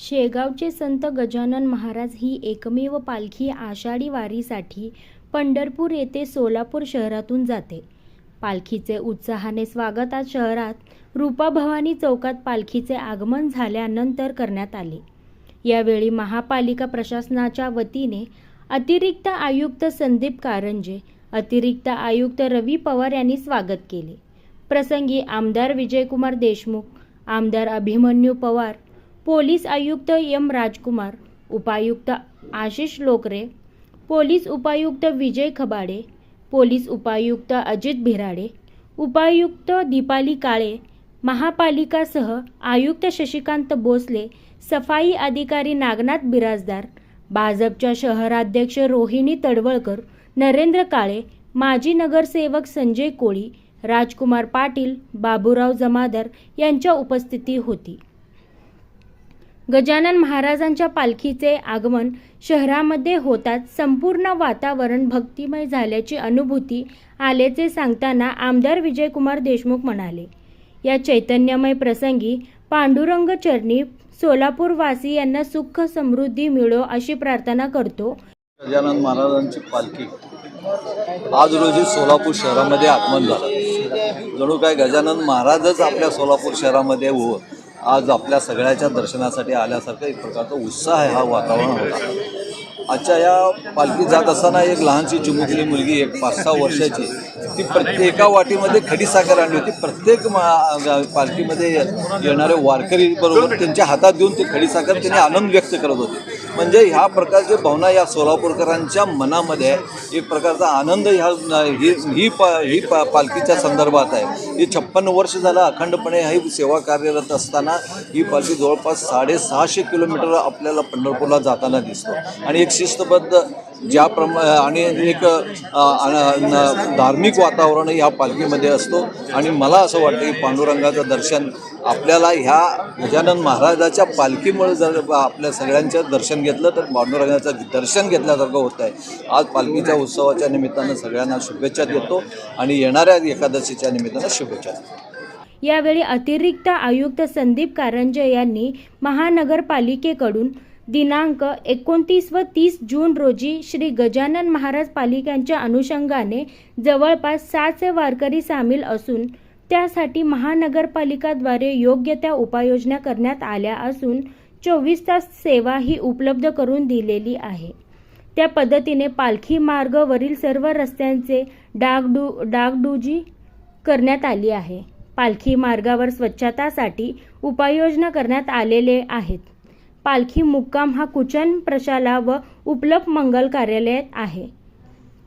शेगावचे संत गजानन महाराज ही एकमेव पालखी आषाढी वारीसाठी पंढरपूर येथे सोलापूर शहरातून जाते. पालखीचे उत्साहाने स्वागत आज शहरात रूपाभवानी चौकात पालखीचे आगमन झाल्यानंतर करण्यात आले. यावेळी महापालिका प्रशासनाच्या वतीने अतिरिक्त आयुक्त संदीप कारंजे अतिरिक्त आयुक्त रवी पवार यांनी स्वागत केले. प्रसंगी आमदार विजयकुमार देशमुख आमदार अभिमन्यू पवार पोलीस आयुक्त एम राजकुमार उपायुक्त आशिष लोकरे पोलीस उपायुक्त विजय खबाडे पोलीस उपायुक्त अजित भिराडे उपायुक्त दीपाली काळे महापालिकासह आयुक्त शशिकांत भोसले सफाई अधिकारी नागनाथ बिराजदार भाजपच्या शहराध्यक्ष रोहिणी तडवळकर नरेंद्र काळे माजी नगरसेवक संजय कोळी राजकुमार पाटील बाबूराव जमादार यांच्या उपस्थिती होती. गजानन महाराजांच्या पालखीचे आगमन शहरामध्ये होताच संपूर्ण वातावरण भक्तिमय झाल्याची अनुभूती आल्याचे सांगताना आमदार विजयकुमार देशमुख म्हणाले. या चैतन्यमय प्रसंगी पांडुरंग चरणी सोलापूरवासी यांना सुख समृद्धी मिळो अशी प्रार्थना करतो. गजानन महाराजांची पालखी आज रोजी सोलापूर शहरामध्ये आगमन झालं. जणू काय गजानन महाराजच आपल्या सोलापूर शहरामध्ये होत आज आपल्या सगळ्याच्या दर्शनासाठी आल्यासारखं एक प्रकारचा उत्साह आहे हा वातावरण. होता आजच्या या पालखी जात असताना एक लहानशी चिमुकली मुलगी एक पाच सहा वर्षाची ती प्रत्येका वाटीमध्ये खडी साखर आणली होती. प्रत्येक मा- पालखीमध्ये येणारे वारकरी बरोबर त्यांच्या हातात देऊन ती खडी साखर त्यांनी आनंद व्यक्त करत होते. म्हणजे ह्या प्रकारची भावना या सोलापूरकरांच्या मनामध्ये आहे. एक प्रकारचा आनंद ह्या ही ही पा ही पा पालखीच्या संदर्भात आहे ही छप्पन्न वर्ष झालं अखंडपणे ही सेवा कार्यरत असताना ही पालखी जवळपास साडेसहाशे किलोमीटर आपल्याला पंढरपूरला जाताना दिसतो आणि एक शिस्तबद्ध ज्या प्रमा आणि एक धार्मिक वातावरण ह्या पालखीमध्ये असतो. आणि मला असं वाटतं की पांडुरंगाचं दर्शन आपल्याला ह्या गजानन महाराजाच्या पालखीमुळे जर आपल्या सगळ्यांचं दर्शन घेतलं तर पांडुरंगाचं दर्शन घेतल्यासारखं होतं आहे. आज पालखीच्या उत्सवाच्या निमित्तानं सगळ्यांना शुभेच्छा देतो आणि येणाऱ्या एकादशीच्या निमित्तानं शुभेच्छा देतो. यावेळी अतिरिक्त आयुक्त संदीप कारंजे यांनी महानगरपालिकेकडून दिनांक एकोणतीस व तीस जून रोजी श्री गजानन महाराज पालिकांच्या अनुषंगाने जवळपास सातशे वारकरी सामील असून त्यासाठी महानगरपालिकाद्वारे योग्य त्या उपाययोजना करण्यात आल्या असून चोवीस तास सेवा ही उपलब्ध करून दिलेली आहे. त्या पद्धतीने पालखी मार्गावरील सर्व रस्त्यांचे डागडू डागडुजी करण्यात आली आहे. पालखी मार्गावर स्वच्छतासाठी उपाययोजना करण्यात आलेले आहेत. पालखी मुक्काम हा कुचन प्रशाला व उपलब्ध मंगल कार्यालयात आहे.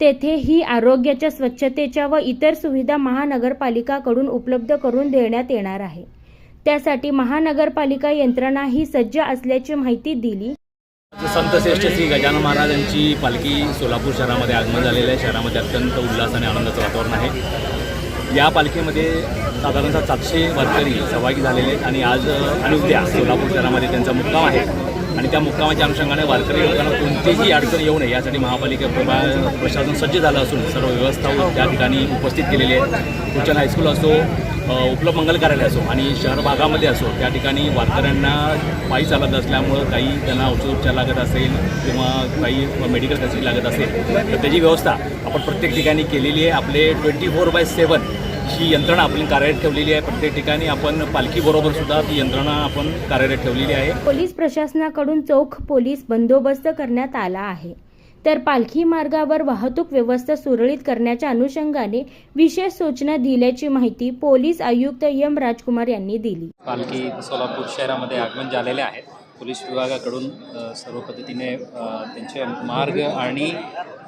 तेथे ही आरोग्याच्या स्वच्छतेच्या व इतर सुविधा महानगरपालिकाकडून उपलब्ध करून देण्यात येणार आहे. त्यासाठी महानगरपालिका यंत्रणा ही सज्ज असल्याची माहिती दिली. संत श्रेष्ठ श्री गजानन महाराजांची पालखी सोलापूर शहरामध्ये आगमन झालेलं आहे. शहरामध्ये अत्यंत उल्हास आणि आनंदाचं वातावरण आहे. या पालखीमध्ये साधारणतः सातशे वारकरी सहभागी झालेले आहेत आणि आज आणि उद्या सोलापूर शहरामध्ये त्यांचा मुक्काम आहे. आणि त्या मुक्कामाच्या अनुषंगाने वारकरी लोकांना कोणतीही अडचण येऊ नये यासाठी महापालिका प्रभा- प्रशासन सज्ज झालं असून सर्व व्यवस्था त्या ठिकाणी उपस्थित केलेली आहे उच्चन हायस्कूल असो उपलब्ध मंगल कार्यालय असो आणि शहर भागामध्ये असो त्या ठिकाणी वारकऱ्यांना पायी चालत असल्यामुळं काही त्यांना औषधोपचार लागत असेल किंवा काही मेडिकल फॅसिलिटी लागत असेल तर त्याची व्यवस्था आपण प्रत्येक ठिकाणी केलेली आहे. आपले ट्वेंटी फोर बाय सेवन ही यंत्रणा आपण कार्यरत ठेवलेली आहे प्रत्येक ठिकाणी आपण पालखीबरोबर सुद्धा ती यंत्रणा आपण कार्यरत ठेवलेली आहे. पोलीस प्रशासनाकडून चोख पोलीस बंदोबस्त करण्यात आला आहे. तर पालखी मार्गावर वाहतूक व्यवस्था सुरळीत करण्याच्या अनुषंगाने विशेष सूचना दिल्याची माहिती पोलीस आयुक्त एम राजकुमार यांनी दिली. पालखी सोलापूर शहरामध्ये आगमन झालेले आहेत पोलीस विभागाकडून सर्व पद्धतीने त्यांचे मार्ग आणि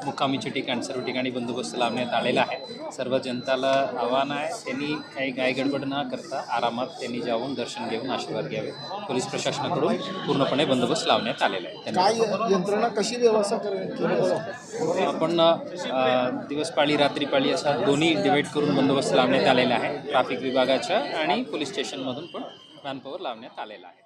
मुक्कामीचे ठिकाण सर्व ठिकाणी बंदोबस्त लावण्यात आलेला आहे. सर्व जनताला आव्हान आहे त्यांनी काही गायगडबड न करता आरामात त्यांनी जाऊन दर्शन घेऊन आशीर्वाद घ्यावे. पोलीस प्रशासनाकडून पूर्णपणे बंदोबस्त लावण्यात आलेला आहे. यंत्रणा कशी व्यवस्था? आपण दिवसपाळी रात्रीपाळी असा दोन्ही डिवाईड करून बंदोबस्त लावण्यात आलेला आहे. ट्रॅफिक विभागाच्या आणि पोलीस स्टेशनमधून पण मॅनपॉवर लावण्यात आलेला आहे.